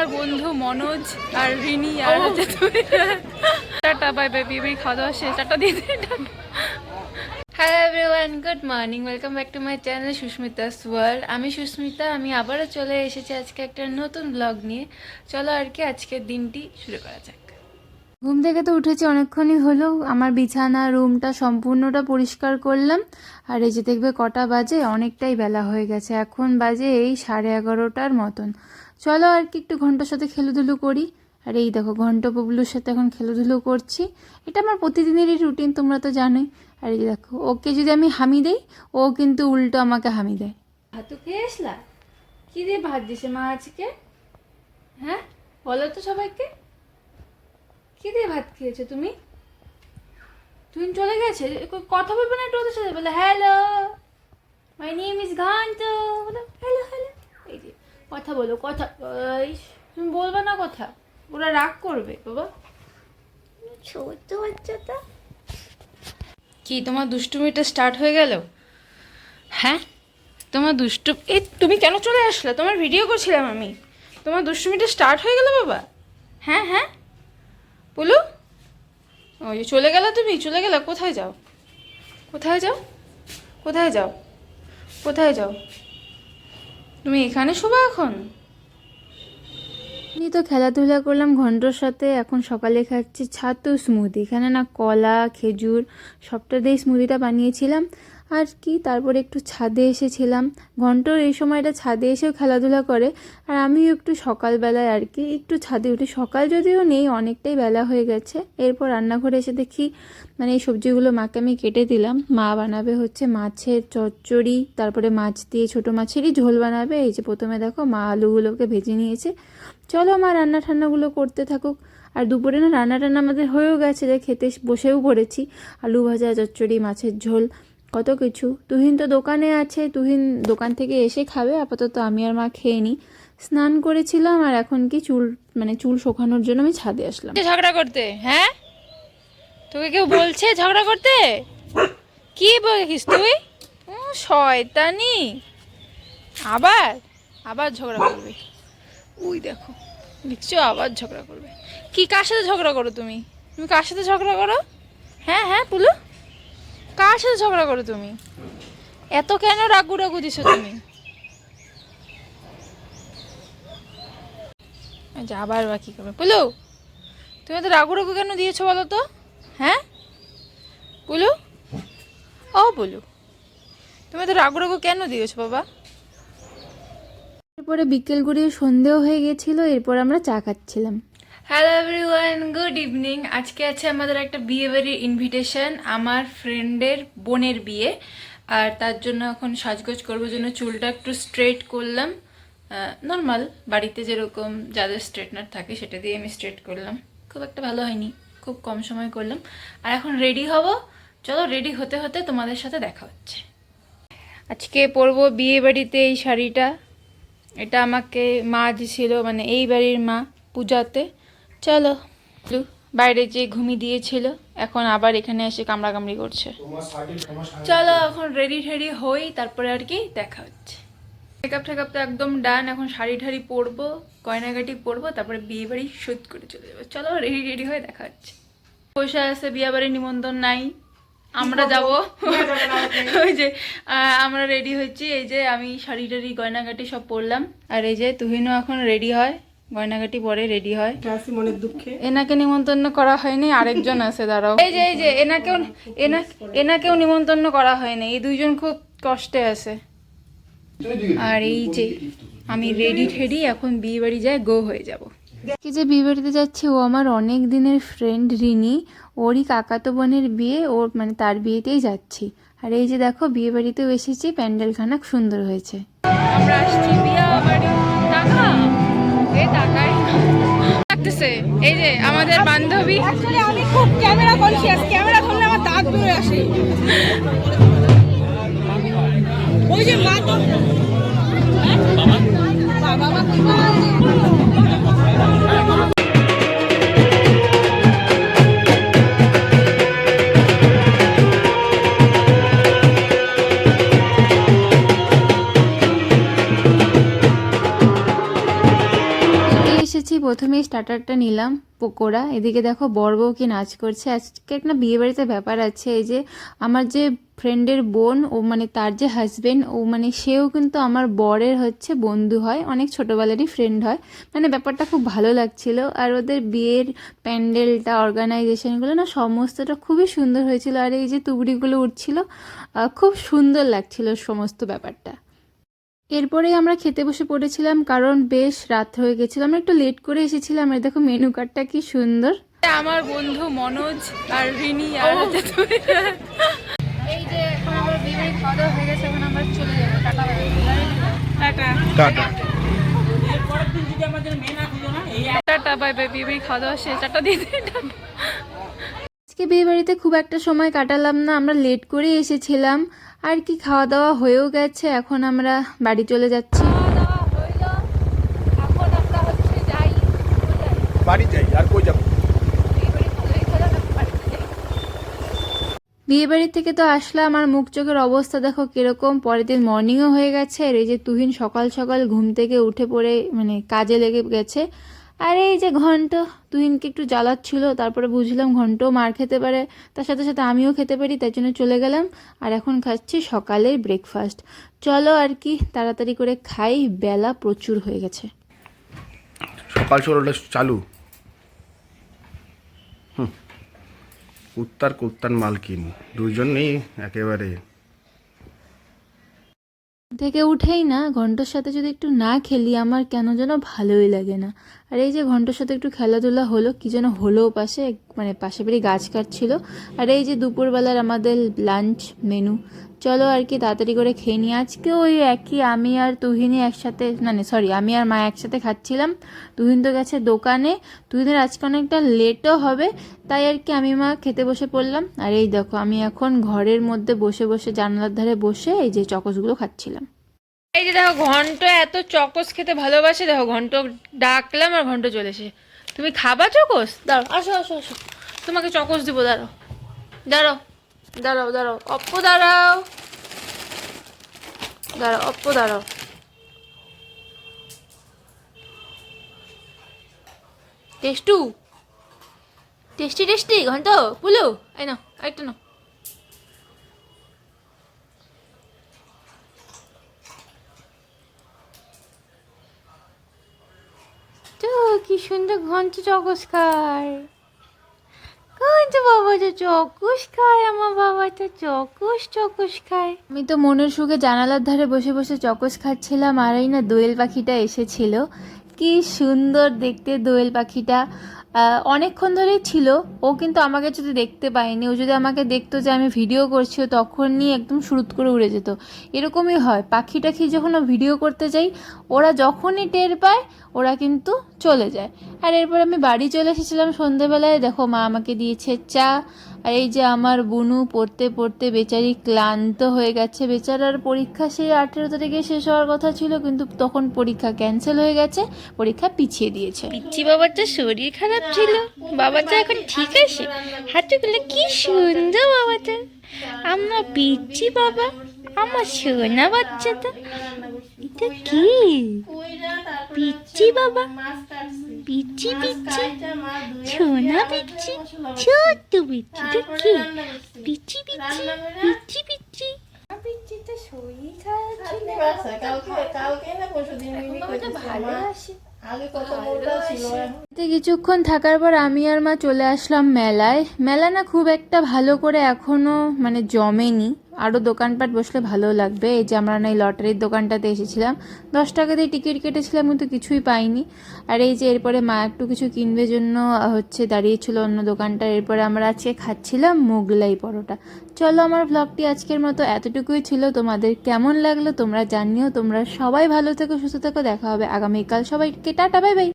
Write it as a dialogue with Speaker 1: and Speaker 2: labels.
Speaker 1: আমার বন্ধু মনোজ আর রিনি আর তুমি টাটা বাই বাই বিয়ে খাওয়া দাওয়া শেষ টাটা দিয়ে hello everyone good morning welcome back to my channel Susmita's world আমি সুস্মিতা আমি আবারও চলে এসেছি আজকে একটা নতুন ব্লগ নিয়ে। চলো আর কি আজকের দিনটি শুরু করা যাক। ঘুম থেকে তো উঠেছি অনেকক্ষণই হলো। আমার বিছানা রুমটা সম্পূর্ণটা পরিষ্কার করলাম। আর এই যে দেখবে কটা বাজে অনেকটাই বেলা হয়ে গেছে। এখন বাজে এই সাড়ে এগারোটার মতন। চলো আর কি একটু ঘণ্টার সাথে খেলুধুলু করি। আর এই দেখো ঘণ্টা ববলুর সাথে এখন খেলুধুলু করছি। এটা আমার প্রতিদিনেরই রুটিন তোমরা তো জানোই। আর এই দেখো, ওকে যদি আমি হামি দেই, ও কিন্তু উল্টো আমাকে হামি দেয়। ভাতু খেয়ে আসলা? কি দিয়ে ভাত দিছে মা আজকে? হ্যাঁ? বলো তো সবাইকে। কি দিয়ে ভাত খেয়েছো তুমি? তুমি চলে গেছে? কথা বলবে না একটু ওদের সাথে? বলে, হ্যালো মাই নেম ইজ ঘান্ত হ্যালো কথা বলো কথা তুমি বলবে না কথা। ওরা রাগ করবে বাবা। ছোট বাচ্চাটা? কি তোমার দুষ্টুমিটা স্টার্ট হয়ে গেল? হ্যাঁ? তোমার দুষ্টু এই তুমি কেন চলে আসলে? তোমার ভিডিও করছিলাম আমি। তোমার দুষ্টুমিটা স্টার্ট হয়ে গেল বাবা? হ্যাঁ হ্যাঁ? বলু? ওই যে চলে গেলে তুমি চলে গেলে কোথায় যাও? কোথায় যাও? কোথায় যাও? কোথায় যাও? তুমি এখানে শোবা এখন? আমি তো খেলাধুলা করলাম ঘণ্টার সাথে, এখন সকালে খাচ্ছি ছাতু স্মুদি এখানে না কলা, খেজুর, সবটা দিয়ে স্মুদিটা বানিয়েছিলাম। আর কি, তারপরে একটু ছাদে এসেছিলাম। ঘন্টর এই সময়টা ছাদে এসেও খেলাধুলা করে। আর আমিও একটু সকালবেলায় আর কি, একটু ছাদে উঠি, সকাল যদিও নেই, অনেকটাই বেলা হয়ে গেছে। এরপর রান্নাঘরে এসে দেখি মানে এই সবজিগুলো মাকে আমি কেটে দিলাম। মা বানাবে হচ্ছে মাছের চচ্চড়ি, তারপরে মাছ দিয়ে ছোটো মাছেরই ঝোল বানাবে। এই যে প্রথমে দেখো, মা আলুগুলোকে ভেজে নিয়েছে। চলো মা রান্না ঠান্নাগুলো করতে থাকুক। আর দুপুরে না রান্না টান্না আমাদের হয়েও গেছে, যে খেতে বসেও পড়েছি। আলু ভাজা, চচ্চড়ি, মাছের ঝোল। কত কিছু। তুহিন তো দোকানে আছে, তুহিন দোকান থেকে এসে খাবে, আপাতত আমি আর মা খেয়ে নিই স্নান করেছিলাম আর এখন কি চুল মানে চুল শোকানোর জন্য আমি ছাদে আসলাম। ঝগড়া করতে হ্যাঁ? তোকে কেউ বলছে ঝগড়া করতে? কি বলিস তুই? শয়তানি। আবার? আবার ঝগড়া করবে। উই দেখো, দেখছ? আবার ঝগড়া করবে। কি, কার সাথে ঝগড়া করো তুমি? তুমি কার সাথে ঝগড়া করো? হ্যাঁ হ্যাঁ পুলু কার সাথে ঝগড়া করো তুমি? এত কেন রাগু রাগু দিছো তুমি? আবার বা কি করবে? পুলু তুমি তো রাগু রাগু কেন দিয়েছ বলো তো? হ্যাঁ? পুলু? ও পুলু তুমি তো রাগু রাগু কেন দিয়েছ বাবা? এরপরে বিকেল গড়িয়ে সন্ধেও হয়ে গেছিল এরপর আমরা চা খাচ্ছিলাম। হ্যালো এভরিওয়ান গুড ইভিনিং আজকে আছে আমাদের একটা বিয়ে বাড়ির ইনভিটেশন আমার ফ্রেন্ডের বোনের বিয়ে। আর তার জন্য এখন সাজগোজ করব জন্য চুলটা একটু স্ট্রেট করলাম। নর্মাল বাড়িতে যেরকম যাদের স্ট্রেটনার থাকে, সেটা দিয়ে আমি স্ট্রেট করলাম। খুব একটা ভালো হয়নি, খুব কম সময় করলাম। আর এখন রেডি হব। চলো রেডি হতে হতে তোমাদের সাথে দেখা হচ্ছে। আজকে পরবো বিয়ে বাড়িতে এই শাড়িটা। এটা আমাকে মা দিছিল মানে এই বাড়ির মা, পূজাতে। চলো। বাইরে যে ঘুমি দিয়েছিল, এখন আবার এখানে এসে কামড়া কামড়ি করছে। চলো এখন রেডি ঠেডি হই, তারপরে আর কি দেখা হচ্ছে। মেকআপ টেকআপ তো একদম ডান এখন শাড়ি ঠাড়ি পরবো, গয়নাগাটি পরবো, তারপরে বিয়ে বাড়ি শুট করে চলে যাব। চলো রেডি রেডি হয়ে দেখা হচ্ছে। পয়সা আছে, বিয়ে বাড়ির নিমন্ত্রণ নাই। আমরা যাব। ওই যে আমরা রেডি হচ্ছি এই যে আমি শাড়ি টাড়ি গয়নাগাটি সব পরলাম। আর এই যে তুহিনও এখন রেডি হয়। গয়নাগাটি পরে রেডি হয়।
Speaker 2: মনের দুঃখে।
Speaker 1: এনাকে নিমন্ত্রণ করা হয়নি আরেকজন আছে দাঁড়াও। এই যে এই যে এনাকেও এনা এনাকেও নিমন্ত্রণ করা হয়নি এই দুইজন খুব কষ্টে আছে। আর এই যে আমি রেডি ঠেডি এখন বিয়ে বাড়ি যাই গো হয়ে যাব। কি যে বিয়ে বাড়িতে যাচ্ছে ও আমার অনেক দিনের ফ্রেন্ড রিনি। ওরই কাকাতো বোনের বিয়ে ওর মানে তার বিয়েতেই যাচ্ছি। আর এই যে দেখো বিয়ে বাড়িতেও এসেছি প্যান্ডেলখানা সুন্দর হয়েছে। আমরা আসছি বিয়ে বাড়ি এই যে আমাদের বান্ধবী।
Speaker 2: আমি খুব ক্যামেরা কনসিয়াস ক্যামেরা ধরলে আমার দাগ বেরোয় আসে।
Speaker 1: প্রথমে স্টার্টারটা নিলাম পকোড়া। এদিকে দেখো বর বউ কি নাচ করছে। আজকে একটা বিয়েবাড়িতে ব্যাপার আছে, এই যে আমার যে ফ্রেন্ডের বোন, ও মানে তার যে হাজবেন্ড ও মানে সেও কিন্তু আমার বরের হচ্ছে বন্ধু হয়, অনেক ছোটোবেলারই ফ্রেন্ড হয়। মানে ব্যাপারটা খুব ভালো লাগছিল। আর ওদের বিয়ের প্যান্ডেলটা অর্গানাইজেশনগুলো না সমস্তটা খুবই সুন্দর হয়েছিল। আর এই যে তুবড়িগুলো উঠছিল খুব সুন্দর লাগছিল সমস্ত ব্যাপারটা। এরপরেই আমরা খেতে বসে পড়েছিলাম কারণ বেশ রাত হয়ে গেছিল। আমরা একটু লেট করে এসেছিলাম। আর দেখো মেনু কার্ডটা কি সুন্দর। আমার বন্ধু মনোজ আর রিনি আর এই যে এখন আমার বিয়ে খাওয়া দাওয়া হয়ে গেছে এখন আমরা চলে যাব। Tata tata.
Speaker 3: Tata.
Speaker 1: Tata bye bye বিয়ে বাড়ি খাওয়া দাওয়া শেষ। টাটা দিয়ে আজকে বিয়ে বাড়িতে খুব একটা সময় কাটালাম না। আমরা লেট করে এসেছিলাম। আর কি খাওয়া দাওয়া হয়েও গেছে এখন আমরা বাড়ি চলে যাচ্ছি।
Speaker 3: বাড়ি যাই আর কই যাব?
Speaker 1: বিয়ে বাড়ি থেকে তো আসলাম আর মুখ চোখের অবস্থা দেখো কীরকম পরের দিন মর্নিংও হয়ে গেছে আর এই যে তুহিন সকাল সকাল ঘুম থেকে উঠে পড়ে মানে কাজে লেগে গেছে। আর, এই যে ঘন্ট, তুহিনকে একটু জ্বালাচ্ছিল, তারপরে বুঝলাম ঘন্টও মার খেতে পারে, তার সাথে সাথে আমিও খেতে পারি, তাই জন্য চলে গেলাম, আর এখন খাচ্ছি সকালের ব্রেকফাস্ট চলো আর কি, তাড়াতাড়ি করে খাই, বেলা প্রচুর হয়ে গেছে।
Speaker 3: সকাল সকালটা চালু। কুত্তার কুত্তার মালকিন দুজনেই একেবারে।
Speaker 1: থেকে উঠেই না ঘণ্টার সাথে যদি একটু না খেলি আমার কেন যেন ভালোই লাগে না। আর এই যে ঘণ্টার সাথে একটু খেলাধুলা হলো, কি যেন হলো পাশে মানে পাশে বাড়ি গাছ কাটছিল। আর এই যে দুপুরবেলার আমাদের লাঞ্চ মেনু চলো আর কি তাড়াতাড়ি করে খেয়ে নিই। আজকে ওই একই আমি আর তুহিনী একসাথে, না না সরি আমি আর মা একসাথে খাচ্ছিলাম। তুহিন তো গেছে দোকানে। তুহিনের আজকে অনেকটা লেটও হবে, তাই আর কি আমি মা খেতে বসে পড়লাম। আর এই দেখো, আমি এখন ঘরের মধ্যে বসে বসে জানলার ধারে বসে এই যে চকসগুলো খাচ্ছিলাম। এই যে দেখো, ঘন্ট এত চকস খেতে ভালোবাসে, দেখো, ঘন্ট ডাকলাম আর ঘন্ট চলে এসে তুমি খাবা চকস? দাঁড়াও, আসো আসো আসো। তোমাকে চকস দিব দাঁড়ো দাঁড়াও। দাঁড়াও দাঁড়াও, অপ্পো দাঁড়াও। দাঁড়াও, অপ্পো দাঁড়াও। টেস্টু টেস্টি টেস্টি, ঘন্ট পুলো এই না আরেকটা নাও। তো, কি সুন্দর ঘন্ট চকস ঘন্ট বাবা তো চকস খায়, আমার বাবা তো চকস চকস খায়। আমি তো মনের সুখে জানালার ধারে বসে বসে চকস খাচ্ছিলাম, আর এই না দোয়েল পাখিটা এসেছিল। কি সুন্দর দেখতে দোয়েল পাখিটা। অনেকক্ষণ ধরেই ছিল, ও কিন্তু আমাকে যদি দেখতে পায়নি, ও যদি আমাকে দেখতো যে আমি ভিডিও করছি, ও তখনই একদম শুরুত করে উড়ে যেত। এরকমই হয় পাখি টাখি যখন ভিডিও করতে যাই, ওরা যখনই টের পায়, ওরা কিন্তু চলে যায়। আর এরপর আমি বাড়ি চলে এসেছিলাম সন্ধেবেলায়। দেখো, মা আমাকে দিয়েছে চা। আর এই যে আমার বুনু পড়তে পড়তে বেচারি ক্লান্ত হয়ে গেছে। বেচারার পরীক্ষা সেই আঠেরো তারিখে শেষ হওয়ার কথা ছিল, কিন্তু তখন পরীক্ষা ক্যান্সেল হয়ে গেছে, পরীক্ষা পিছিয়ে দিয়েছে।
Speaker 2: পিচ্ছি বাবাটা শরীর খারাপ ছিল। বাবার বাবাটা এখন ঠিক আছে। হাঁটুগুলো কি সুন্দর বাবাটা আমার পিচ্ছি বাবা, আমার সোনা বাচ্চাটা এটা কি? পিচ্ছি বাবা। পিচ্ছি পিচ্ছি সোনা পিচ্ছি ছোট্ট পিচ্ছি এটা কি? পিচ্ছি পিচ্ছি পিচ্ছি পিচ্ছি পিচ্ছিটা শরীর খারাপ ছিল
Speaker 1: এতে কিছুক্ষণ থাকার পর আমি আর মা চলে আসলাম মেলায়। মেলা না খুব একটা ভালো করে এখনও মানে জমেনি। আরও দোকানপাট বসলে ভালো লাগবে। এই যে আমরা না লটারির দোকানটাতে এসেছিলাম, দশ টাকা দিয়ে টিকিট কেটেছিলাম কিন্তু কিছুই পাইনি। আর এই যে এরপরে মা একটু কিছু কিনবে জন্য হচ্ছে দাঁড়িয়েছিল অন্য দোকানটা, এরপরে আমরা আজকে খাচ্ছিলাম মোগলাই পরোটা। চলো আমার ব্লগটি আজকের মতো এতটুকুই ছিল। তোমাদের কেমন লাগল তোমরা জানিও। তোমরা সবাই ভালো থেকো, সুস্থ থেকো, দেখা হবে আগামীকাল সবাইকে। Tata bye by